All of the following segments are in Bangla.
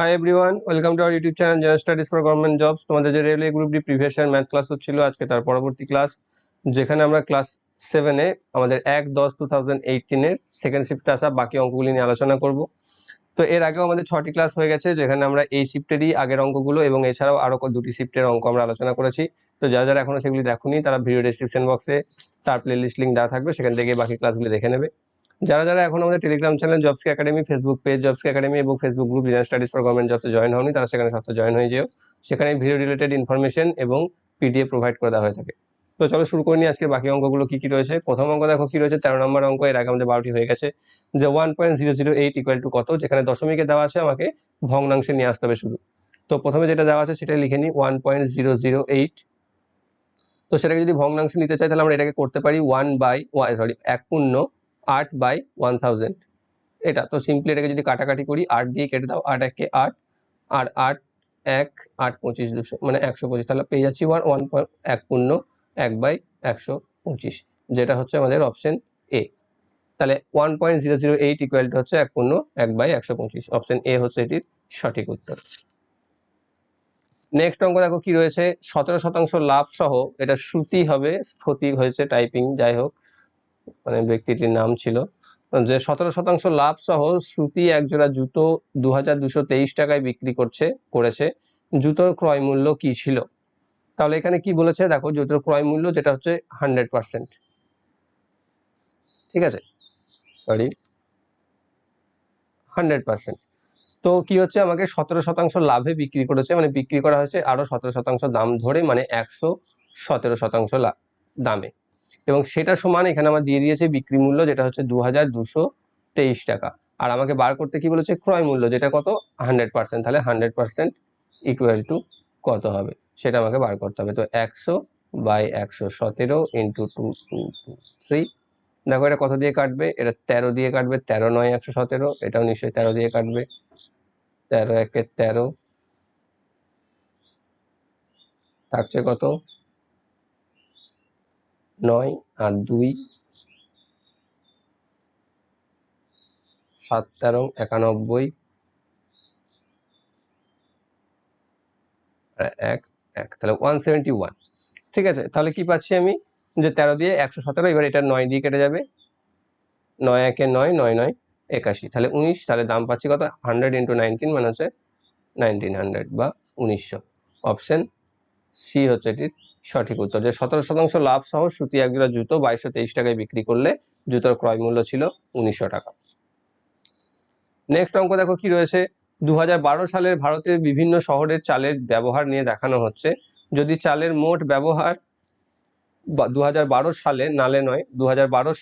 Hi everyone welcome to our YouTube channel general studies for government jobs তোমাদের যে railway group D previous math class হচ্ছিল, আজকে তার পরবর্তী ক্লাস যেখানে আমরা ক্লাস সেভেনে আমাদের এক দশ টু থাউজেন্ড এইটিনের সেকেন্ড শিফটে আসা বাকি অঙ্কগুলি নিয়ে আলোচনা করব। তো এর আগেও আমাদের ছটি ক্লাস হয়ে গেছে, যেখানে আমরা এই শিফটেরই আগের অঙ্কগুলো এবং এছাড়াও আরও দুটি শিফটের অঙ্ক আমরা আলোচনা করেছি। তো যারা যারা এখনও সেগুলি দেখুনি, তারা ভিডিও ডিসক্রিপশন বক্সে তার প্লে লিস্ট লিঙ্ক দেওয়া থাকবে, সেখান থেকে বাকি ক্লাসগুলি দেখে নেবে। যারা যারা এখন আমাদের Telegram channel jobs academy Facebook page jobs academy এবং Facebook group general studies for government জবসে join হওনি, তারা সেখানে সাথে জয়েন হয়ে যেও। সেখানে ভিডিও রিলেটেড ইনফরমেশন এবং পিডিএফ প্রোভাইড করে দেওয়া হয়ে থাকে। তো চলো শুরু করে নিই আজকে বাকি অঙ্কগুলো কি কি রয়েছে। প্রথম অঙ্ক দেখো কি রয়েছে, তেরো নম্বর অঙ্ক, এর আগে আমাদের বারোটি হয়ে গেছে। যে one point zero zero eight equal to কত? যেখানে দশমিকে দেওয়া আছে আমাকে ভগ্নাংশে নিয়ে আসতে হবে শুধু। তো প্রথমে যেটা দেওয়া আছে সেটা লিখে নিই one point zero zero eight তো সেটাকে যদি ভগ্নাংশ নিতে চাই তাহলে আমরা এটাকে করতে পারি ওয়ান বাই সরি এক পূর্ণ আট বাই ওয়ান থাউজেন্ড। এটা তো সিম্পলি এটাকে যদি কাটাকাটি করি, আট দিয়ে কেটে দাও, আট একে আট, আর আট এক, আট পঁচিশ দুশো মানে একশো পঁচিশ, তাহলে পেয়ে যাচ্ছি ওয়ান ওয়ান পয়েন্ট এক পূর্ণ এক বাই একশো পঁচিশ, যেটা হচ্ছে আমাদের অপশন এ তাহলে one point zero zero eight equal to হচ্ছে এক পূর্ণ এক বাই একশো পঁচিশ অপশন এ হচ্ছে এটির সঠিক উত্তর। নেক্সট অঙ্ক দেখো কি রয়েছে, সতেরো শতাংশ লাভ সহ এটা শ্রুতি হবে স্ফতি হয়েছে টাইপিং যাই হোক। মানে ব্যক্তিটির নাম ছিল। যে সতেরো শতাংশ লাভ সহ শ্রুতি একজোড়া জুতো দু টাকায় বিক্রি করছে, করেছে। জুতোর ক্রয় মূল্য কি ছিল? তাহলে এখানে কি বলেছে? দেখো, জুতোর ক্রয় মূল্য যেটা হচ্ছে হান্ড্রেড পার্সেন্ট। ঠিক আছে? Sorry hundred percent. তো কি হচ্ছে? আমাকে সতেরো শতাংশ লাভে বিক্রি করেছে মানে বিক্রি করা হয়েছে আরও সতেরো শতাংশ দাম ধরে মানে একশো সতেরো শতাংশ দামে। এবং সেটা সমান এখানে আমার দিয়ে দিয়েছে বিক্রি মূল্য, যেটা হচ্ছে দু টাকা। আর আমাকে বার করতে কি বলেছে? ক্রয় মূল্য, যেটা কত? হান্ড্রেড পার্সেন্ট তাহলে হান্ড্রেড পার্সেন্ট ইকুয়াল টু কত হবে? সেটা আমাকে বার করতে হবে। তো একশো বাই একশো সতেরো into two two two three দেখো এটা কত দিয়ে কাটবে? এটা তেরো দিয়ে কাটবে। তেরো নয় একশো সতেরো। এটাও নিশ্চয়ই তেরো দিয়ে কাটবে। তেরো একে তেরো। থাকছে কত? নয় আর দুই সাত তেরো একানব্বই এক এক। তাহলে ওয়ান সেভেন্টি ওয়ান ঠিক আছে, তাহলে কি পাচ্ছি আমি? যে তেরো দিয়ে একশো সতেরো, এবার এটা নয় দিয়ে কেটে যাবে। নয় একে নয় নয় নয় একাশি। তাহলে উনিশ, তাহলে দাম পাচ্ছি কত? হান্ড্রেড ইন্টু নাইনটিন মানে হচ্ছে নাইনটিন হান্ড্রেড বা উনিশশো। অপশান সি হচ্ছে এটির সঠিক উত্তর যে সতেরো শতাংশ লাভ সহ সুতি একজোড়া জুতো বাইশশো তেইশ টাকায় বিক্রি করলে জুতোর ক্রয় মূল্য ছিল উনিশশো টাকা। নেক্সট অঙ্ক দেখো কি রয়েছে? দু হাজার সালের ভারতের বিভিন্ন শহরের চালের ব্যবহার নিয়ে দেখানো হচ্ছে। যদি চালের মোট ব্যবহার দু হাজার বারো সালে নালে নয় দু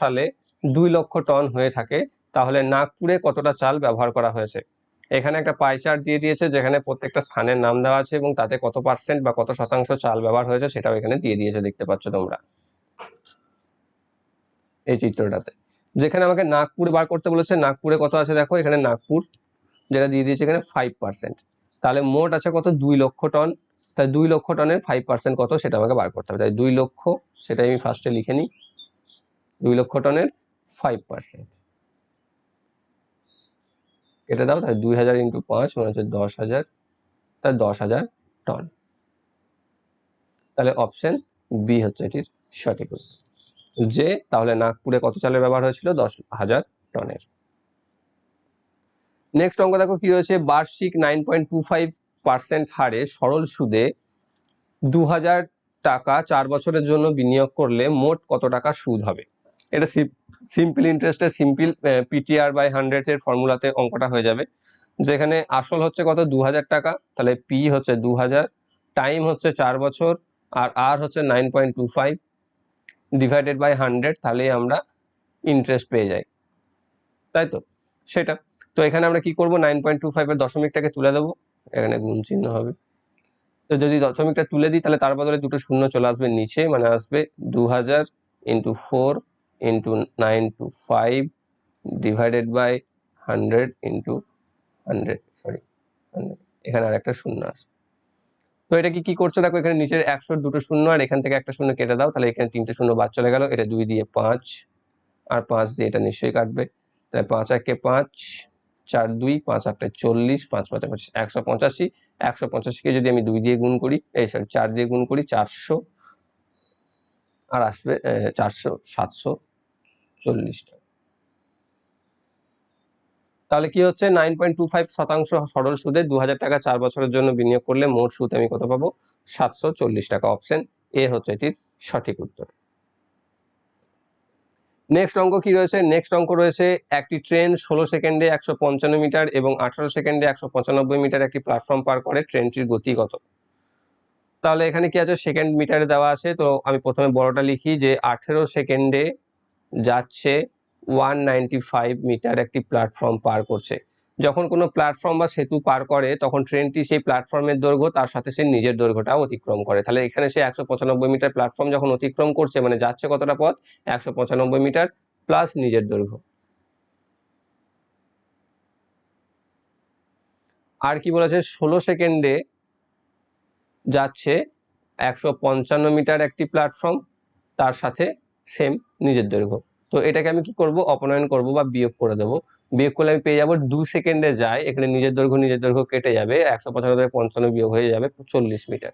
সালে দুই লক্ষ টন হয়ে থাকে, তাহলে নাগপুরে কতটা চাল ব্যবহার করা হয়েছে? এখানে একটা পাই চার্ট দিয়ে দিয়েছে, যেখানে প্রত্যেকটা স্থানের নাম দেওয়া আছে এবং তাতে কত পার্সেন্ট বা কত শতাংশ চাল ব্যবহার হয়েছে সেটাও এখানে দিয়ে দিয়েছে, দেখতে পাচ্ছ তোমরা। এই চিত্রটাতে। যেখানে আমাকে নাগপুর বার করতে বলেছে, নাগপুরে কত আছে দেখো? এখানে নাগপুর, যেটা দিয়ে দিয়েছে এখানে ফাইভ পার্সেন্ট তাহলে মোট আছে কত? দুই লক্ষ টন। তাই দুই লক্ষ টনের ফাইভ পার্সেন্ট কত? সেটা আমাকে বার করতে হবে। তাই দুই লক্ষ, সেটাই আমি ফার্স্টে লিখে নিই। দুই লক্ষ টনের ফাইভ পার্সেন্ট কেটে দাও তাই দুই হাজার ইন্টু পাঁচ মানে হচ্ছে দশ হাজার তাই দশ হাজার টন তাহলে অপশন বি হচ্ছে এটির সঠিক যে তাহলে নাগপুরে কত চালের ব্যবহার হয়েছিল? দশ হাজার টনের। নেক্সট অঙ্ক দেখো কি রয়েছে? বার্ষিক nine point two five percent হারে সরল সুদে দু হাজার টাকা চার বছরের জন্য বিনিয়োগ করলে মোট কত টাকা সুদ হবে? এটা সিম্পল ইন্টারেস্টের সিম্পল পিটিআর বাই হান্ড্রেড এর ফর্মুলাতে অঙ্কটা হয়ে যাবে। যেখানে আসল হচ্ছে কত? দু হাজার টাকা। তাহলে পি হচ্ছে দু হাজার টাইম হচ্ছে চার বছর, আর আর হচ্ছে nine point two five divided by hundred তাহলেই আমরা ইন্টারেস্ট পেয়ে যাই। তাই তো? সেটা। তো এখানে আমরা কি করব? নাইন পয়েন্ট টু ফাইভের দশমিকটাকে তুলে দেবো। এখানে গুণ চিহ্ন হবে। তো যদি দশমিকটা তুলে দিই, তাহলে তার বদলে দুটো শূন্য চলে আসবে নিচে মানে আসবে দু হাজার into four into nine two five divided by hundred into hundred sorry hundred এখানে আর একটা শূন্য আসবে তো এটা কি কি করছ? দেখো, এখানে নিচের একশো দুটো শূন্য আর এখান থেকে একটা শূন্য কেটে দাও। তাহলে এখানে তিনটে শূন্য বাদ চলে গেল। এটা দুই দিয়ে পাঁচ আর পাঁচ দিয়ে এটা নিশ্চয়ই কাটবে। তাহলে পাঁচ একে পাঁচ, চার দুই, পাঁচ আটটা চল্লিশ, পাঁচ পাঁচ পঁচিশ, একশো পঁচাশি। একশো পঁচাশিকে যদি আমি দুই দিয়ে গুণ করি, এই সরি চার দিয়ে গুণ করি, চারশো। আর আসবে চারশো, সাতশো। চল্লিশ তাহলে কি হচ্ছে? নাইন পয়েন্ট টু ফাইভ শতাংশ সরল সুদে দু হাজার টাকা চার বছরের জন্য বিনিয়োগ করলে মোট সুদ আমি কত পাবো? সাতশো চল্লিশ টাকা অপশন এ হচ্ছে এটির সঠিক উত্তর। নেক্সট অঙ্ক কি রয়েছে? নেক্সট অঙ্ক রয়েছে একটি ট্রেন ষোলো সেকেন্ডে একশো পঞ্চান্ন মিটার এবং আঠারো সেকেন্ডে একশো পঁচানব্বই মিটার একটি প্ল্যাটফর্ম পার করে ট্রেনটির গতি কত? তাহলে এখানে কি আছে? সেকেন্ড মিটারে দেওয়া আছে। তো আমি প্রথমে বড়টা লিখি যে আঠেরো সেকেন্ডে যাচ্ছে ওয়ান মিটার একটি প্ল্যাটফর্ম পার করছে। যখন কোনো প্ল্যাটফর্ম বা সেতু পার করে, তখন ট্রেনটি সেই প্ল্যাটফর্মের দৈর্ঘ্য, তার সাথে সে নিজের দৈর্ঘ্যটাও অতিক্রম করে। তাহলে এখানে সে একশো পঁচানব্বই মিটার প্ল্যাটফর্ম যখন অতিক্রম করছে মানে যাচ্ছে কতটা পথ? একশো পঁচানব্বই মিটার প্লাস নিজের দৈর্ঘ্য। আর কি বলেছে? ষোলো সেকেন্ডে যাচ্ছে একশো পঞ্চান্ন মিটার একটি প্ল্যাটফর্ম তার সাথে সেম নিজের দৈর্ঘ্য। তো এটাকে আমি কি করব? অপনয়ন করব বা বিয়োগ করে দেবো। বিয়োগ করলে আমি পেয়ে যাব দু সেকেন্ডে যায়, এখানে নিজের দৈর্ঘ্য নিজের দৈর্ঘ্য কেটে যাবে, একশো পঁচানব্বই, পঞ্চান্ন বিয়োগ হয়ে যাবে চল্লিশ মিটার।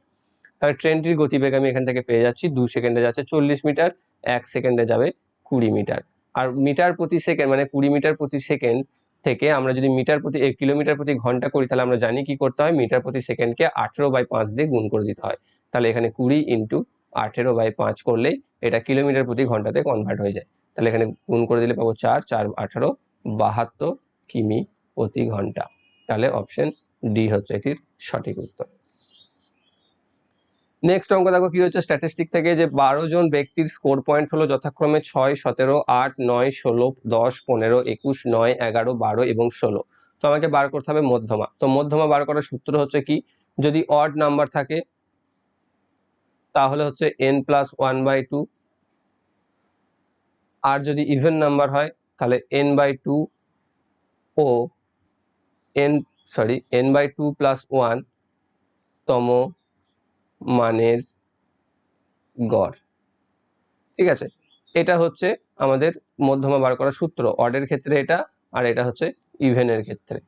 তাহলে ট্রেনটির গতিবেগ আমি এখান থেকে পেয়ে যাচ্ছি, দু সেকেন্ডে যাচ্ছে চল্লিশ মিটার, এক সেকেন্ডে যাবে কুড়ি মিটার। আর মিটার প্রতি সেকেন্ড মানে কুড়ি মিটার প্রতি সেকেন্ড থেকে আমরা যদি মিটার প্রতি এক কিলোমিটার প্রতি ঘণ্টা করি, তাহলে আমরা জানি কি করতে হয়? মিটার প্রতি সেকেন্ডকে আঠেরো বাই পাঁচ দিয়ে গুণ করে দিতে হয়। তাহলে এখানে কুড়ি ইন্টু আঠেরো বাই পাঁচ করলেই এটা কিলোমিটার প্রতি ঘন্টাতে কনভার্ট হয়ে যায়। তাহলে এখানে গুণ করে দিলে পাবো চার চার, আঠারো, বাহাত্তর কিমি প্রতি ঘণ্টা। তাহলে অপশন ডি হচ্ছে এটির সঠিক উত্তর। নেক্সট অঙ্ক দেখো কি হচ্ছে? স্ট্যাটিস্টিক থেকে যে বারো জন ব্যক্তির স্কোর পয়েন্ট হলো যথাক্রমে ছয়, সতেরো, আট, নয়, ষোলো, দশ, পনেরো, একুশ, নয়, এগারো, বারো এবং ষোলো। তো আমাকে বার করতে হবে মধ্যমা। তো মধ্যমা বার করার সূত্র হচ্ছে কি? যদি অড নাম্বার থাকে তাহলে হচ্ছে N plus one by two আর যদি ইভেন নাম্বার হয়, তাহলে N by two O N sorry N by two plus one তম মানের গড়। ঠিক আছে? এটা হচ্ছে আমাদের মধ্যমা বার করার সূত্র। অডের ক্ষেত্রে এটা, আর এটা হচ্ছে ইভেনের ক্ষেত্রে।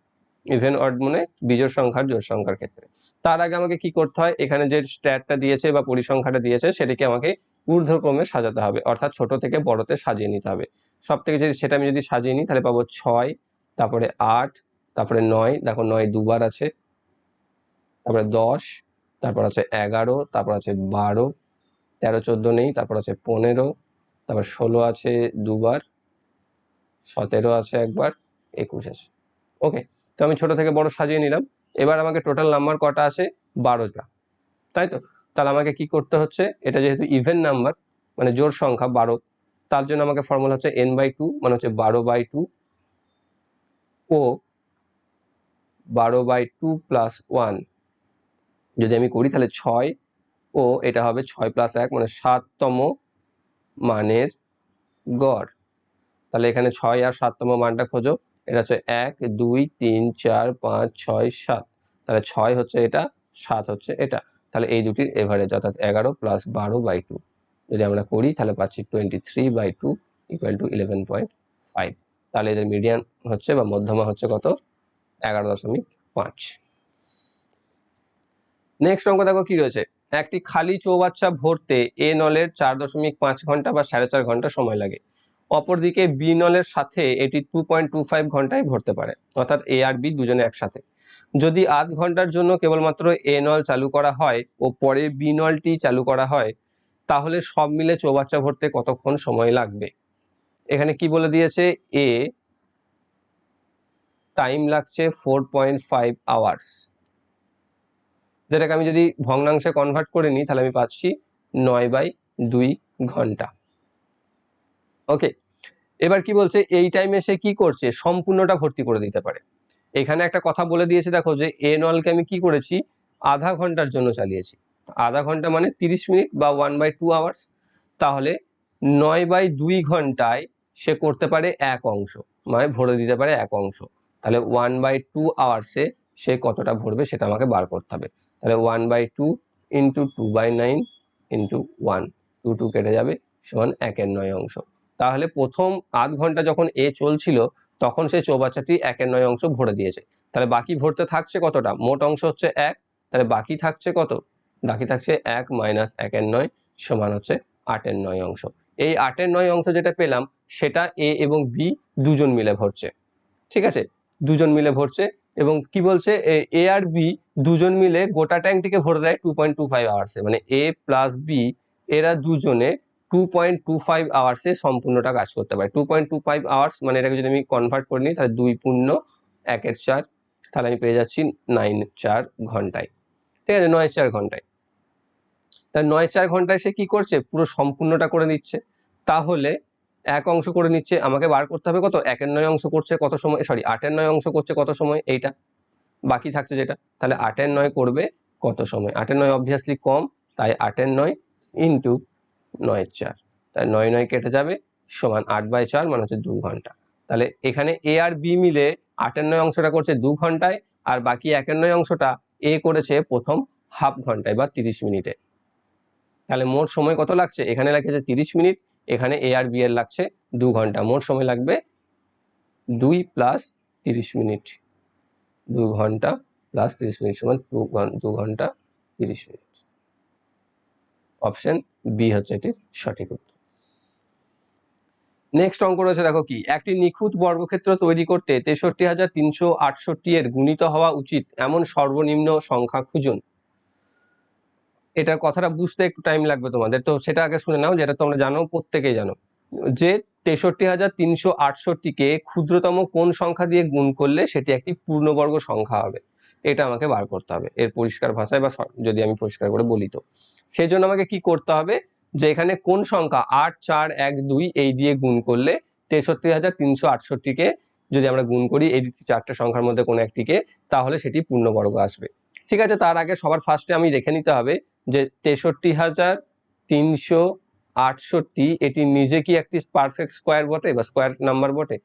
ইভেন অড মানে বিজোড় সংখ্যার জোড় সংখ্যার ক্ষেত্রে। তার আগে আমাকে কি করতে হয়? এখানে যে স্ট্যাটটা দিয়েছে বা পরিসংখ্যাটা দিয়েছে, সেটাকে আমাকে ঊর্ধ্বক্রমে সাজাতে হবে। অর্থাৎ ছোট থেকে বড়তে সাজিয়ে নিতে হবে। সব থেকে যদি সেটা আমি যদি সাজিয়ে নিই, তাহলে পাবো ছয়, তারপরে আট, তারপরে নয়, দেখো নয় দুবার আছে। তারপরে দশ, তারপর আছে এগারো, তারপর আছে বারো, তেরো, চোদ্দ নেই, তারপর আছে পনেরো, তারপর ষোলো আছে দুবার, সতেরো আছে একবার, একুশ আছে। ওকে তো আমি ছোট থেকে বড় সাজিয়ে নিলাম। এবার আমাকে টোটাল নাম্বার কটা আছে বারোটা তাই তো? তাহলে আমাকে কি করতে হচ্ছে? এটা যেহেতু ইভেন নাম্বার মানে জোর সংখ্যা বারো, তার জন্য আমাকে ফর্মুলা হচ্ছে এন বাই টু মানে হচ্ছে বারো বাই টু ও বারো বাই টু প্লাস ওয়ান যদি আমি করি তাহলে ছয়, ও এটা হবে ছয় প্লাস এক মানে সাততম মানের গড়। তাহলে এখানে ছয় আর সাততম মানটা খোঁজো। এটা হচ্ছে এক, দুই, তিন, চার, পাঁচ, ছয়, সাত। তাহলে ছয় হচ্ছে এটা, সাত হচ্ছে এটা। তাহলে এই দুটির এভারেজ অর্থাৎ এগারো প্লাস বারো বাই টু যদি আমরা করি, তাহলে পাচ্ছি twenty three by two equal to eleven point five তাহলে এদের মিডিয়ান হচ্ছে বা মধ্যমা হচ্ছে কত? এগারো দশমিক পাঁচ। নেক্সট অঙ্ক দেখো কি রয়েছে? একটি খালি চৌবাচ্চা ভরতে এ নলের চার দশমিক পাঁচ ঘণ্টা বা সাড়ে চার ঘণ্টা সময় লাগে। অপরদিকে বি নলের সাথে এটি টু পয়েন্ট টু ফাইভ ঘন্টায় ভরতে পারে, অর্থাৎ এ আর বি দুজনে একসাথে। যদি আধ ঘণ্টার জন্য কেবলমাত্র এ নল চালু করা হয় ও পরে বি নলটি চালু করা হয়, তাহলে সব মিলে চৌবাচ্চা ভরতে কতক্ষণ সময় লাগবে? এখানে কি বলে দিয়েছে? এ টাইম লাগছে ফোর পয়েন্ট ফাইভ আওয়ার্স যেটাকে আমি যদি ভগ্নাংশে কনভার্ট করে নিই, তাহলে আমি পাচ্ছি নয় বাই দুই ঘণ্টা। ওকে এবার কি বলছে? এই টাইমে সে কি করছে? সম্পূর্ণটা ভর্তি করে দিতে পারে। এখানে একটা কথা বলে দিয়েছে, দেখো যে এ নলকে আমি কি করেছি? আধা ঘণ্টার জন্য চালিয়েছি। আধা ঘণ্টা মানে তিরিশ মিনিট বা ওয়ান বাই টু আওয়ার্স তাহলে নয় বাই দুই ঘন্টায় সে করতে পারে এক অংশ। মানে ভরে দিতে পারে এক অংশ। তাহলে ওয়ান বাই টু আওয়ার্সে সে কতটা ভরবে সেটা আমাকে বার করতে হবে। তাহলে one by two into two by nine into one two two কেটে যাবে সমান একের নয় অংশ। তাহলে প্রথম আধ ঘণ্টা যখন এ চলছিল, তখন সেই চৌবাচ্চাটি একের নয় অংশ ভরে দিয়েছে। তাহলে বাকি ভরতে থাকছে কতটা? মোট অংশ হচ্ছে এক, তাহলে বাকি থাকছে কত? বাকি থাকছে এক মাইনাস একের নয় সমান হচ্ছে আটের নয় অংশ। এই আটের নয় অংশ যেটা পেলাম, সেটা এ এবং বি দুজন মিলে ভরছে। ঠিক আছে? দুজন মিলে ভরছে এবং কি বলছে? এ আর বি দুজন মিলে গোটা ট্যাঙ্কটিকে ভরে দেয় টু পয়েন্ট টু ফাইভ আওয়ার্সে মানে এ প্লাস বি, এরা দুজনে টু পয়েন্ট টু ফাইভ আওয়ার্সে সম্পূর্ণটা কাজ করতে পারে। Two point two five hours মানে এটাকে যদি আমি কনভার্ট করে নিই, তাহলে দুই পূর্ণ একের চার, তাহলে আমি পেয়ে যাচ্ছি নাইন চার ঘন্টায়। ঠিক আছে, নয় চার ঘন্টায়। তাহলে নয় চার ঘন্টায় সে কি করছে? পুরো সম্পূর্ণটা করে নিচ্ছে। তাহলে এক অংশ করে নিচ্ছে, আমাকে বার করতে হবে কত? একের নয় অংশ করছে কত সময়? সরি আটের নয় অংশ করছে কত সময়? এইটা। বাকি থাকছে যেটা। তাহলে আটের নয় করবে কত সময়? আটের নয় অবভিয়াসলি কম, তাই আটের নয় ইন্টু নয় চার। তাই নয় নয় কেটে যাবে, সমান আট বাই চার মানে হচ্ছে দু ঘণ্টা। তাহলে এখানে এ আর বি মিলে আটের নয় অংশটা করছে দু ঘন্টায়, আর বাকি একের নয় অংশটা এ করেছে প্রথম হাফ ঘন্টায় বা তিরিশ মিনিটে। তাহলে মোট সময় কত লাগছে? এখানে লাগছে তিরিশ মিনিট, এখানে এ আর বি এর লাগছে দু ঘণ্টা। মোট সময় লাগবে দুই প্লাস তিরিশ মিনিট। দু ঘণ্টা প্লাস তিরিশ মিনিট সমান দু ঘণ্টা তিরিশ মিনিট। অপশন বি হচ্ছে এটির সঠিক উত্তর। নেক্সট অঙ্ক রয়েছে, দেখো কি, একটি নিখুঁত বর্গক্ষেত্র তৈরি করতে তেষট্টি হাজার তিনশো আটষট্টি এর গুণিত হওয়া উচিত এমন সর্বনিম্ন সংখ্যা খুঁজুন। এটা কথাটা বুঝতে একটু টাইম লাগবে তোমাদের, তো সেটা আগে শুনে নাও, যেটা তোমরা জানো, প্রত্যেকেই জানো। যে তেষট্টি হাজার তিনশো আটষট্টিকে ক্ষুদ্রতম কোন সংখ্যা দিয়ে গুণ করলে সেটি একটি পূর্ণবর্গ সংখ্যা হবে। এটা আমাকে বার করতে হবে। এর পরিষ্কার ভাষায় বা যদি আমি পরিষ্কার করে বলি তো। সেই জন্য আমাকে কি করতে হবে? যে এখানে কোন সংখ্যা আট, চার, এক, দুই, এই দিয়ে গুণ করলে তেষট্টি হাজার তিনশো আটষট্টিকে যদি আমরা গুণ করি, এই চারটে সংখ্যার মধ্যে কোনো একটিকে তাহলে সেটি পূর্ণবর্গ আসবে। ঠিক আছে, তার আগে সবার ফার্স্টে আমি দেখে নিতে হবে যে তেষট্টি হাজার তিনশো আটষট্টি, এটি নিজে কি একটি পারফেক্ট স্কোয়ার বটে বা স্কোয়ার নাম্বার বটে?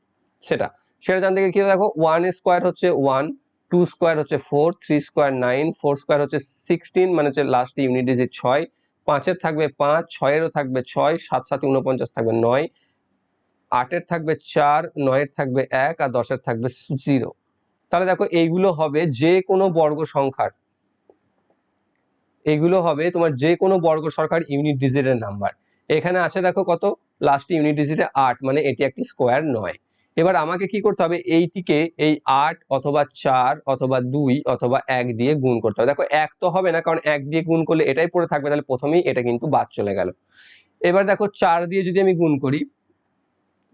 সেটা। সেটা জানতে গেলে কি দেখো ওয়ান স্কোয়ার হচ্ছে ওয়ান টু স্কোয়ার হচ্ছে four three square nine four square হচ্ছে সিক্সটিন মানে হচ্ছে লাস্ট ইউনিট ডিজিট ছয়। পাঁচের থাকবে পাঁচ, ছয়েরও থাকবে ছয়, সাত সাথে উনপঞ্চাশ থাকবে নয়। আটের থাকবে চার, নয়ের থাকবে এক, আর দশের থাকবে জিরো তাহলে দেখো এইগুলো হবে যে কোনো বর্গ সংখ্যার। এগুলো হবে তোমার যে কোনো বর্গ সংখ্যার ইউনিট ডিজিটের নাম্বার এখানে আছে দেখো কত? লাস্ট ইউনিট ডিজিটে আট মানে এটি একটি স্কোয়ার নয়। এবার আমাকে কি করতে হবে? এইটিকে এই আট অথবা চার অথবা দুই অথবা এক দিয়ে গুণ করতে হবে। দেখো, এক তো হবে না, কারণ এক দিয়ে গুণ করলে এটাই পড়ে থাকবে, তাহলে প্রথমেই এটা কিন্তু বাদ চলে গেল। এবার দেখো, চার দিয়ে যদি আমি গুণ করি,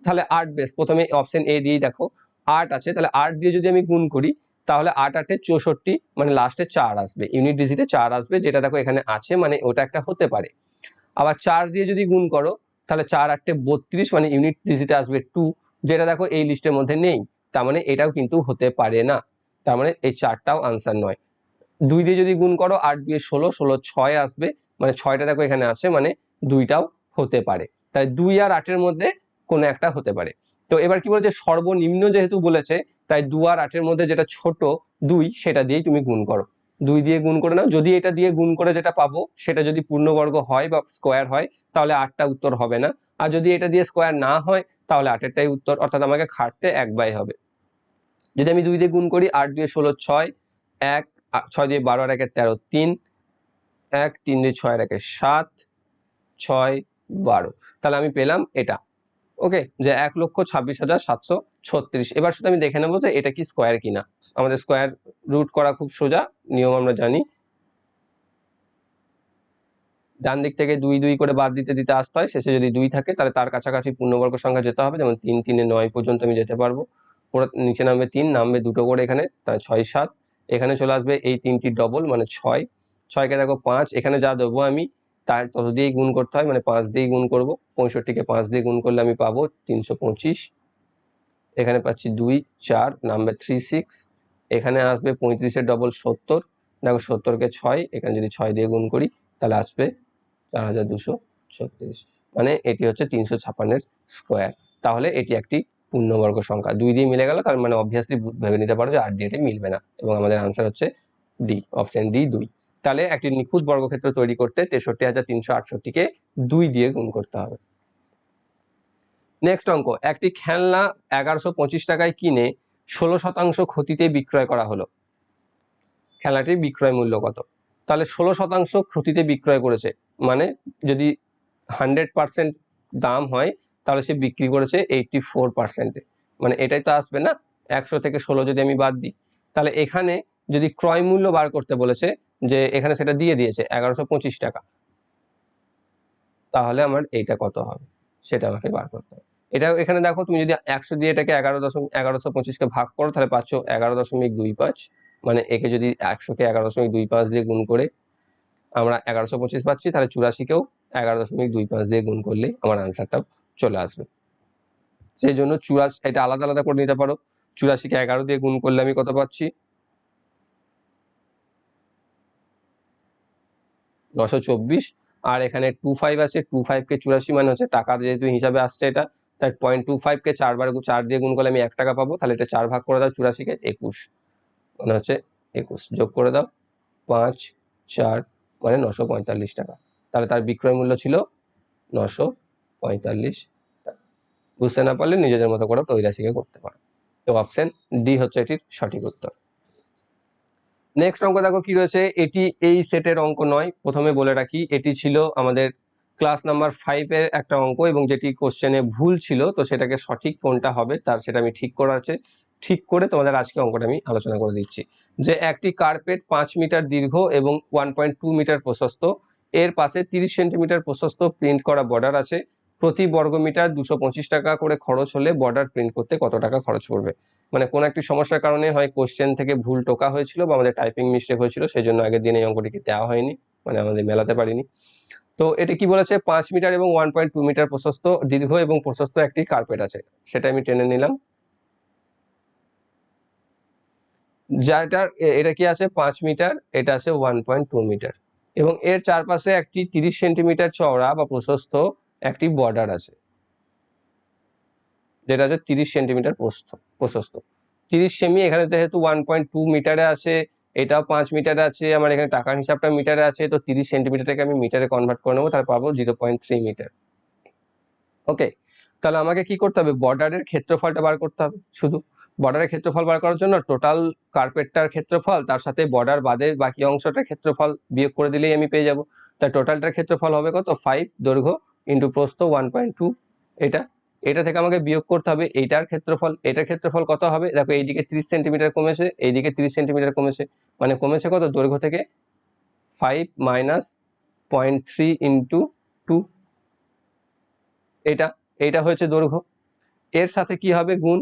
তাহলে আট বেস প্রথমে অপশন এ দিয়েই দেখো, আট আছে, তাহলে আট দিয়ে যদি আমি গুণ করি, তাহলে আট আটে চৌষট্টি মানে লাস্টে চার আসবে ইউনিট ডিজিটে চার আসবে, যেটা দেখো এখানে আছে মানে ওটা একটা হতে পারে। আবার চার দিয়ে যদি গুণ করো, তাহলে চার আটটে বত্রিশ মানে ইউনিট ডিজিটে আসবে টু যেটা দেখো এই লিস্টের মধ্যে নেই। তার মানে এটাও কিন্তু হতে পারে না। তার মানে এই চারটাও আনসার নয়। দুই দিয়ে যদি গুণ করো, আট দিয়ে ষোলো ষোলো ছয় আসবে। মানে ছয়টা দেখো এখানে আছে মানে দুইটাও হতে পারে। তাই দুই আর আটের মধ্যে কোনো একটা হতে পারে। তো এবার কি বলেছে? সর্বনিম্ন যেহেতু বলেছে, তাই দু আর আটের মধ্যে যেটা ছোট দুই, সেটা দিয়েই তুমি গুণ করো। দুই দিয়ে গুণ করে নাও। যদি এটা দিয়ে গুণ করে যেটা পাবো, সেটা যদি পূর্ণবর্গ হয় বা স্কোয়ার হয়, তাহলে আটটা উত্তর হবে না। আর যদি এটা দিয়ে স্কোয়ার না হয় তাহলে আটেরটাই উত্তর, অর্থাৎ আমাকে খাটতে এক বাই হবে। যদি আমি দুই দিয়ে গুণ করি, আট দিয়ে ষোলো, ছয়, এক ছয় দিয়ে বারো আর একের তেরো, তিন, এক, তিন দিয়ে ছয় আর একের সাত, ছয়, বারো। তাহলে আমি পেলাম এটা। ওকে, যে এক লক্ষ ছাব্বিশ হাজার সাতশো ছত্রিশ। এবার শুধু আমি দেখে নেব যে এটা কি স্কোয়ার কিনা। আমাদের স্কোয়ার রুট করা খুব সোজা, নিয়ম আমরা জানি। ডান দিক থেকে দুই দুই করে বাদ দিতে দিতে আসতে হয়। শেষে যদি দুই থাকে, তাহলে তার কাছাকাছি পূর্ণবর্গ সংখ্যা যেতে হবে। যেমন তিন, তিনে নয় পর্যন্ত আমি যেতে পারব। ওরা নিচে নামবে তিন, নামবে দুটো করে এখানে তাই ছয়, সাত। এখানে চলে আসবে এই তিনটি ডবল মানে ছয়। ছয়কে দেখো পাঁচ, এখানে যা দেবো আমি, তার তত দিয়েই গুণ করতে হয় মানে পাঁচ দিয়েই গুণ করব। পঁয়ষট্টিকে পাঁচ দিয়ে গুণ করলে আমি পাবো তিনশো পঁচিশ। এখানে পাচ্ছি দুই, চার নাম্বার থ্রি সিক্স এখানে আসবে পঁয়ত্রিশের ডবল সত্তর। দেখো সত্তরকে ছয়, এখানে যদি ছয় দিয়ে গুণ করি, তাহলে আসবে চার হাজার দুশো ছত্রিশ। মানে এটি হচ্ছে তিনশো ছাপান্নের স্কোয়ার। তাহলে এটি একটি পূর্ণবর্গ সংখ্যা। দুই দিয়ে মিলে গেল, তার মানে অবভিয়াসলি ভেবে নিতে পারো যে আট দিয়ে মিলবে না। এবং আমাদের আনসার হচ্ছে ডি অপশন ডি দুই। তাহলে একটি নিখুঁত বর্গক্ষেত্র তৈরি করতে তেষট্টি হাজার তিনশো আটষট্টিকে দুই দিয়ে গুণ করতে হবে। নেক্সট অঙ্ক, একটি খেলনা এগারোশো পঁচিশ টাকায় কিনে ষোলো শতাংশ ক্ষতিতে বিক্রয় করা হলো। খেলনাটির বিক্রয় মূল্য কত? তাহলে ষোলো শতাংশ ক্ষতিতে বিক্রয় করেছে। মানে যদি হান্ড্রেড পার্সেন্ট দাম হয়, তাহলে সে বিক্রি করেছে এইটটি ফোর পার্সেন্টে মানে এটাই তো আসবে না? একশো থেকে ষোলো যদি আমি বাদ দিই। তাহলে এখানে যদি ক্রয় মূল্য বার করতে বলেছে যে এখানে সেটা দিয়ে দিয়েছে, এগারোশো পঁচিশ টাকা। তাহলে আমার এইটা কত হবে? সেটা আমাকে বার করতে হবে। এটা এখানে দেখো, তুমি যদি একশো দিয়ে এটাকে এগারো দশমিক, এগারোশো পঁচিশকে ভাগ করো, তাহলে পাচ্ছ এগারো দশমিক দুই পাঁচ। মানে একে যদি একশোকে এগারো দশমিক দুই পাঁচ দিয়ে গুণ করে আমরা এগারোশো পঁচিশ পাচ্ছি, তাহলে চুরাশিকেও এগারো দশমিক দুই পাঁচ দিয়ে গুণ করলে আমার আনসারটাও চলে আসবে। সেই জন্য চুরাশি, এটা আলাদা আলাদা করে নিতে পারো। চুরাশিকে এগারো দিয়ে গুণ করলে আমি কত পাচ্ছি? নশো চব্বিশ। আর এখানে টু ফাইভ আছে টু ফাইভকে চুরাশি মানে হচ্ছে টাকার যেহেতু হিসাবে আসছে এটা, তাই পয়েন্ট টু ফাইভকে চারবার চার দিয়ে গুণ করলে আমি এক টাকা পাবো, তাহলে এটা চার ভাগ করে দাও চুরাশিকে একুশ। মানে হচ্ছে একুশ। যোগ করে দাও, পাঁচ, চার মানে নশো পঁয়তাল্লিশ টাকা। তাহলে তার বিক্রয় মূল্য ছিল নশো পঁয়তাল্লিশ টাকা। বুঝতে না পারলে নিজেদের মতো করে তৈরাশিকে করতে পারো। তো অপশন ডি হচ্ছে এটির সঠিক উত্তর। নেক্সট অঙ্ক দেখো কি রয়েছে? এটি এই সেটের অঙ্ক নয়। প্রথমে বলে রাখি, এটি ছিল আমাদের ক্লাস নাম্বার ফাইভের একটা অঙ্ক এবং যেটি কোশ্চেনে ভুল ছিল, তো সেটাকে সঠিক কোনটা হবে, তার সেটা আমি ঠিক করা আছে ঠিক করে তোমাদের আজকে অঙ্কটা আমি আলোচনা করে দিচ্ছি। যে একটি কার্পেট পাঁচ মিটার দীর্ঘ এবং ওয়ান পয়েন্ট টু মিটার প্রশস্ত। এর পাশে তিরিশ সেন্টিমিটার প্রশস্ত প্রিন্ট করা বর্ডার আছে। প্রতি বর্গমিটার দুশো পঁচিশ টাকা করে খরচ হলে বর্ডার প্রিন্ট করতে কত টাকা খরচ পড়বে? মানে কোনো একটি সমস্যার কারণে হয় কোশ্চেন থেকে ভুল টোকা হয়েছিল বা আমাদের টাইপিং মিস্টেক হয়েছিল সেই জন্য আগের দিন এই অঙ্কটিকে দেওয়া হয়নি মানে আমাদের মেলাতে পারিনি। তো এটা কি বলেছে? পাঁচ মিটার এবং ওয়ান পয়েন্ট টু মিটার প্রশস্ত, দীর্ঘ এবং প্রশস্ত একটি কার্পেট আছে। সেটা আমি টেনে নিলাম। যাটার এটা কি আছে? পাঁচ মিটার, এটা আছে ওয়ান পয়েন্ট টু মিটার এবং এর চারপাশে একটি তিরিশ সেন্টিমিটার চওড়া বা প্রশস্ত একটি বর্ডার আছে। যেটা আছে তিরিশ সেন্টিমিটার প্রস্থ, প্রশস্ত। তিরিশ সেমি, এখানে যেহেতু ওয়ান পয়েন্ট টু মিটারে আছে, এটাও পাঁচ মিটারে আছে, আমার এখানে টাকার হিসাবটা মিটারে আছে, তো তিরিশ সেন্টিমিটারটাকে আমি মিটারে কনভার্ট করে নেব, তাহলে পাবো zero point three metre okay তাহলে আমাকে কি করতে হবে? বর্ডারের ক্ষেত্রফলটা বার করতে হবে, শুধু। বর্ডারের ক্ষেত্রফল বার করার জন্য টোটাল কার্পেটটার ক্ষেত্রফল, তার সাথে বর্ডার বাদে বাকি অংশটার ক্ষেত্রফল বিয়োগ করে দিলেই আমি পেয়ে যাব। তাই টোটালটার ক্ষেত্রফল হবে কত? ফাইভ দৈর্ঘ্য ইন্টু প্রস্থ ওয়ান পয়েন্ট টু এটা এটা থেকে আমাকে বিয়োগ করতে হবে, এইটার ক্ষেত্রফল, এটার ক্ষেত্রফল কত হবে? দেখো, এইদিকে ত্রিশ সেন্টিমিটার কমেছে, এইদিকে ত্রিশ সেন্টিমিটার কমেছে। মানে কমেছে কত? দৈর্ঘ্য থেকে five minus point three into two এটা এইটা হয়েছে দৈর্ঘ্য। এর সাথে কি হবে? গুণ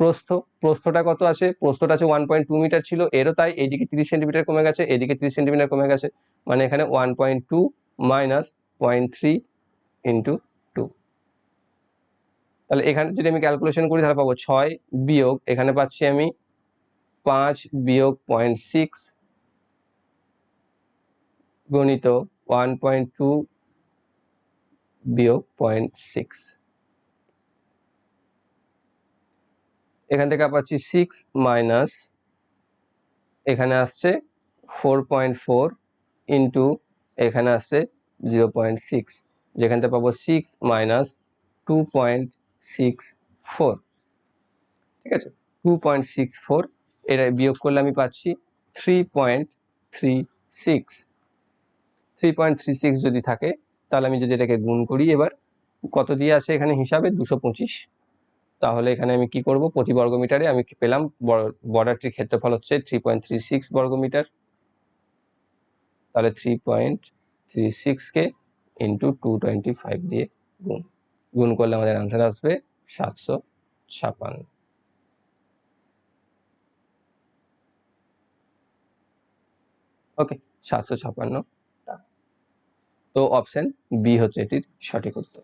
প্রস্থ, প্রস্থটা কত আছে? প্রস্থটা আছে ওয়ান পয়েন্ট টু মিটার ছিল, এরও তাই এইদিকে তিরিশ সেন্টিমিটার কমে গেছে, এদিকে তিরিশ সেন্টিমিটার কমে গেছে মানে এখানে one point two minus point three into two তাহলে এখানে যদি আমি ক্যালকুলেশন করি, তাহলে পাবো ছয় বিয়োগ, এখানে পাচ্ছি আমি পাঁচ বিয়োগ পয়েন্ট সিক্স গণিত ওয়ান পয়েন্ট টু বিয়োগ পয়েন্ট সিক্স এখান থেকে পাচ্ছি সিক্স মাইনাস এখানে আসছে ফোর পয়েন্ট ফোর ইন্টু এখানে আসছে জিরো পয়েন্ট সিক্স যেখান থেকে পাবো six minus two point six four ঠিক আছে? টু পয়েন্ট সিক্স ফোর এটা বিয়োগ করলে আমি পাচ্ছি three point three six three point three six যদি থাকে, তাহলে আমি যদি এটাকে গুণ করি, এবার কত দিয়ে আছে এখানে হিসাবে? দুশো পঁচিশ। তাহলে এখানে আমি কি করব? প্রতি বর্গমিটারে আমি পেলাম? বর্ডারটির ক্ষেত্রফল হচ্ছে থ্রি পয়েন্ট থ্রি সিক্স বর্গমিটার। তাহলে থ্রি পয়েন্ট থ্রি সিক্সকে ইন্টু টু টোয়েন্টি ফাইভ দিয়ে গুণ। গুণ করলে আমাদের আনসার আসবে সাতশো ছাপান্ন। ওকে সাতশো ছাপান্ন। তো অপশন বি হচ্ছে এটির সঠিক উত্তর।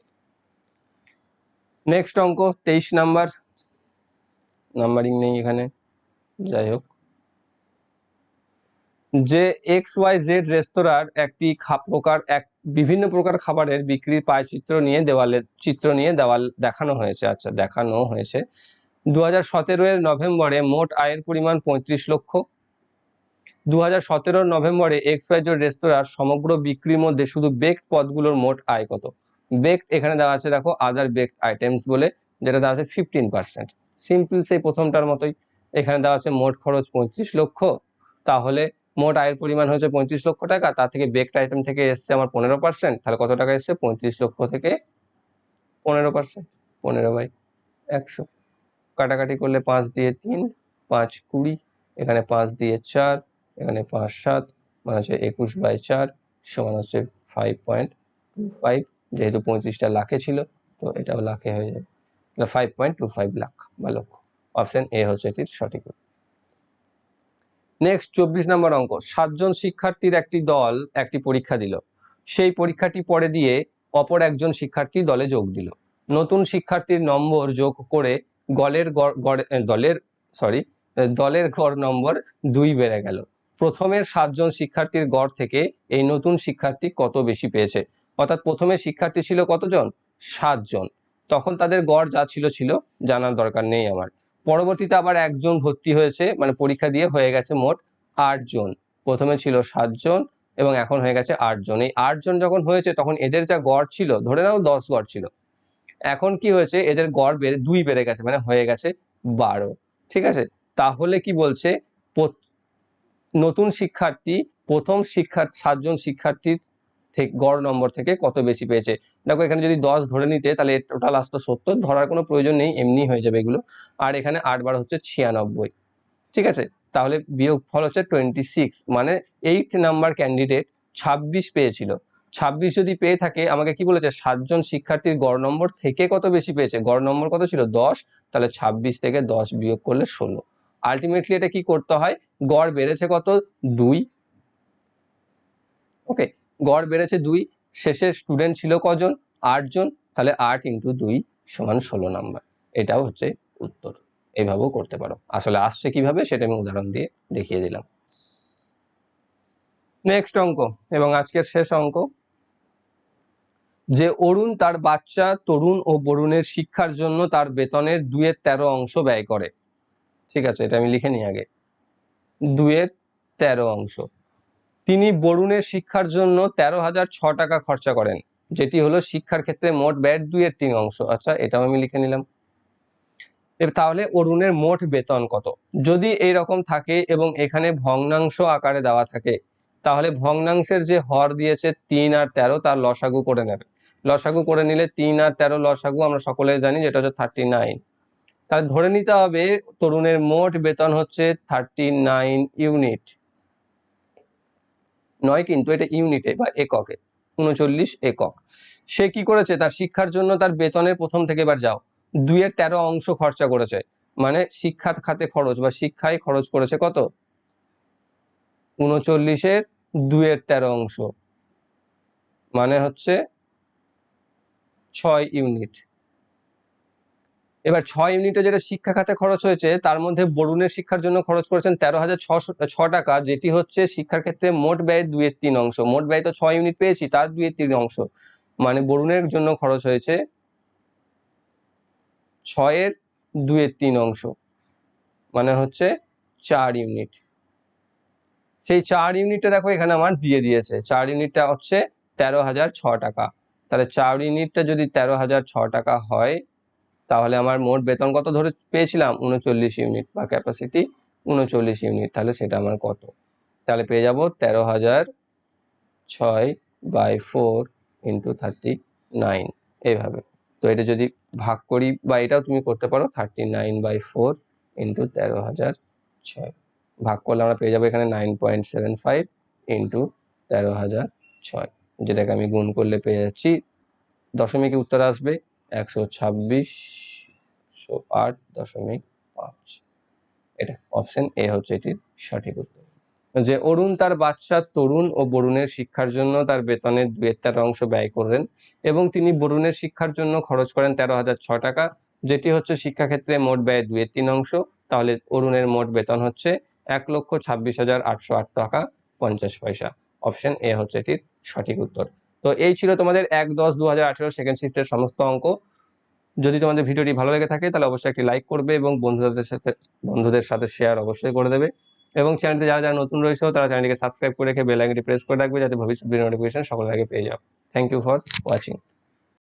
নেক্সট অঙ্ক, তেইশ নাম্বার। নাম্বারিং নেই এখানে, যাই হোক। যে এক্স ওয়াই জেড রেস্তোরাঁর একটি প্রকার, এক বিভিন্ন প্রকার খাবারের বিক্রির পায়চিত্র নিয়ে দেওয়ালে চিত্র নিয়ে দেওয়াল দেখানো হয়েছে আচ্ছা দেখানো হয়েছে। দু হাজার সতেরো এর নভেম্বরে মোট আয়ের পরিমাণ পঁয়ত্রিশ লক্ষ। দু হাজার নভেম্বরে এক্স ওয়াই জেড রেস্তোরাঁর সমগ্র বিক্রির মধ্যে শুধু বেকড পদগুলোর মোট আয় কত? বেক এখানে দেওয়া আছে, দেখো আদার বেক আইটেমস বলে, যেটা দেওয়া আছে ফিফটিন পার্সেন্ট সিম্পল সেই প্রথমটার মতোই। এখানে দেওয়া আছে মোট খরচ পঁয়ত্রিশ লক্ষ। তাহলে মোট আয়ের পরিমাণ হচ্ছে পঁয়ত্রিশ লক্ষ টাকা। তার থেকে বেকড আইটেম থেকে এসছে আমার পনেরো পার্সেন্ট তাহলে কত টাকা এসছে? পঁয়ত্রিশ লক্ষ থেকে পনেরো পার্সেন্ট পনেরো বাই একশো। কাটাকাটি করলে পাঁচ দিয়ে তিন, পাঁচ কুড়ি। এখানে পাঁচ দিয়ে চার, এখানে পাঁচ সাত। মানে হচ্ছে একুশ বাই চার সমান হচ্ছে ফাইভ পয়েন্ট টু ফাইভ যেহেতু পঁয়ত্রিশটা লাখে ছিল, তো এটাও লাখে হয়ে যাবে। Five point two five lakh বা লক্ষ। অপশন এ হচ্ছে এটির সঠিক নেক্সট চব্বিশ নম্বর অঙ্ক। সাতজন শিক্ষার্থীর একটি দল একটি পরীক্ষা দিল। সেই পরীক্ষাটি পরে দিয়ে অপর একজন শিক্ষার্থী দলে যোগ দিল। নতুন শিক্ষার্থীর নম্বর যোগ করে গলের দলের সরি দলের গড় নম্বর দুই বেড়ে গেল। প্রথমের সাতজন শিক্ষার্থীর গড় থেকে এই নতুন শিক্ষার্থী কত বেশি পেয়েছে? অর্থাৎ প্রথমে শিক্ষার্থী ছিল কতজন? সাতজন। তখন তাদের গড় যা ছিল ছিল জানার দরকার নেই আমার। পরবর্তীতে আবার একজন ভর্তি হয়েছে মানে পরীক্ষা দিয়ে হয়ে গেছে মোট আটজন। প্রথমে ছিল সাতজন এবং এখন হয়ে গেছে আটজন। এই আটজন যখন হয়েছে, তখন এদের যা গড় ছিল, ধরে নাও দশ গড় ছিল। এখন কি হয়েছে, এদের গড় বেড়ে, দুই বেড়ে গেছে মানে হয়ে গেছে বারো। ঠিক আছে? তাহলে কি বলছে নতুন শিক্ষার্থী, প্রথম শিক্ষার সাতজন শিক্ষার্থীর থেকে গড় নম্বর থেকে কত বেশি পেয়েছে। দেখো, এখানে যদি দশ ধরে নিতে, তাহলে টোটাল আসতো সত্তর, ধরার কোনো প্রয়োজন নেই, এমনি হয়ে যাবে এগুলো। আর এখানে আট বার হচ্ছে ছিয়ানব্বই। ঠিক আছে? তাহলে বিয়োগ ফল হচ্ছে টোয়েন্টি সিক্স মানে এইট নাম্বার ক্যান্ডিডেট ছাব্বিশ পেয়েছিল। ছাব্বিশ যদি পেয়ে থাকে, আমাকে কি বলেছে? সাতজন শিক্ষার্থীর গড় নম্বর থেকে কত বেশি পেয়েছে? গড় নম্বর কত ছিল? দশ। তাহলে ছাব্বিশ থেকে দশ বিয়োগ করলে ষোলো। আলটিমেটলি এটা কি করতে হয়? গড় বেড়েছে কত? দুই। ওকে গড় বেড়েছে দুই, শেষে স্টুডেন্ট ছিল কজন? আটজন তাহলে আট ইন্টু দুই সমান ষোলো নাম্বার। এটাও হচ্ছে উত্তর। এইভাবেও করতে পারো। আসলে আসছে কীভাবে সেটা আমি উদাহরণ দিয়ে দেখিয়ে দিলাম। নেক্সট অঙ্ক এবং আজকের শেষ অঙ্ক। যে অরুণ তার বাচ্চা তরুণ ও বরুণের শিক্ষার জন্য তার বেতনের দুয়ের তেরো অংশ ব্যয় করে। ঠিক আছে, এটা আমি লিখে নিই আগে। দুয়ের তেরো অংশ। তিনি বরুণের শিক্ষার জন্য তেরো হাজার ছ টাকা খরচা করেন, যেটি হলো শিক্ষার ক্ষেত্রে মোট ব্যয়ের দুইয়ের তিন অংশ। আচ্ছা এটাও আমি লিখে নিলাম। তাহলে অরুণের মোট বেতন কত? যদি এই রকম থাকে এবং এখানে ভগ্নাংশ আকারে দেওয়া থাকে, তাহলে ভগ্নাংশের যে হর দিয়েছে তিন আর তেরো, তার লসাগু করে নেবে। লসাগু করে নিলে তিন আর তেরো লসাগু আমরা সকলে জানি, যেটা হচ্ছে থার্টি নাইন তাহলে ধরে নিতে হবে তরুণের মোট বেতন হচ্ছে থার্টি নাইন ইউনিট নয় কিন্তু এটা ইউনিটে বা এককে, উনচল্লিশ একক। সে কি করেছে? তার শিক্ষার জন্য তার বেতনের প্রথম থেকে এবার যাও। দুইয়ের তেরো অংশ খরচা করেছে। মানে শিক্ষা খাতে খরচ বা শিক্ষায় খরচ করেছে কত? উনচল্লিশের দুইয়ের তেরো অংশ। মানে হচ্ছে ছয় ইউনিট। এবার ছয় ইউনিটে যেটা শিক্ষা খাতে খরচ হয়েছে, তার মধ্যে বরুণের শিক্ষার জন্য খরচ করেছেন তেরো হাজার ছ টাকা, যেটি হচ্ছে শিক্ষার ক্ষেত্রে মোট ব্যয় দুইয়ের তিন অংশ। মোট ব্যয় তো ছয় ইউনিট পেয়েছি, তার দুইয়ের তিন অংশ। মানে বরুণের জন্য খরচ হয়েছে ছয়ের দুইয়ের তিন অংশ। মানে হচ্ছে চার ইউনিট। সেই চার ইউনিটটা দেখো এখানে আমার দিয়ে দিয়েছে। চার ইউনিটটা হচ্ছে তেরো হাজার ছ টাকা। তাহলে চার ইউনিটটা যদি তেরো হাজার ছ টাকা হয় তাহলে আমার মোট বেতন কত ধরে পেয়েছিলাম? উনচল্লিশ ইউনিট বা ক্যাপাসিটি উনচল্লিশ ইউনিট। তাহলে সেটা আমার কত? তাহলে পেয়ে যাব তেরো হাজার ছয় by four into thirty nine. এইভাবে। তো এটা যদি ভাগ করি বা এটাও তুমি করতে পারো, thirty nine by four into তেরো হাজার ছয়। ভাগ করলে আমরা পেয়ে যাব এখানে nine point seven five into তেরো হাজার ছয়। যেটাকে আমি গুণ করলে পেয়ে যাচ্ছি দশমিকে উত্তর আসবে একশো ছাব্বিশ আট দশমিক পাঁচ। এটা অপশন এ হচ্ছে এটির সঠিক উত্তর। যে অরুণ তার বাচ্চা তরুণ ও বরুণের শিক্ষার জন্য তার বেতনের দুয়ের অংশ ব্যয় করলেন এবং তিনি বরুণের শিক্ষার জন্য খরচ করেন তেরো হাজার ছ টাকা, যেটি হচ্ছে শিক্ষাক্ষেত্রে মোট ব্যয় দুয়ের তিন অংশ। তাহলে অরুণের মোট বেতন হচ্ছে এক লক্ষ ছাব্বিশ হাজার আটশো আট টাকা পঞ্চাশ পয়সা। অপশন এ হচ্ছে এটির সঠিক উত্তর। তো এই ছিল তোমাদের এক দশ দু হাজার আঠেরো সেকেন্ড শিফটের সমস্ত অঙ্ক। যদি তোমাদের ভিডিওটি ভালো লেগে থাকে, তাহলে অবশ্যই একটি লাইক করবে এবং বন্ধুদের সাথে বন্ধুদের সাথে শেয়ার অবশ্যই করে দেবে। এবং চ্যানেলটি যারা যারা নতুন রয়েছে, তারা চ্যানেলটিকে সাবস্ক্রাইব করে রেখে বেল প্রেস করে রাখবে, যাতে ভবিষ্যৎ ভিডিও নোটিফিকেশন সকলের আগে পেয়ে যাও। Thank you for watching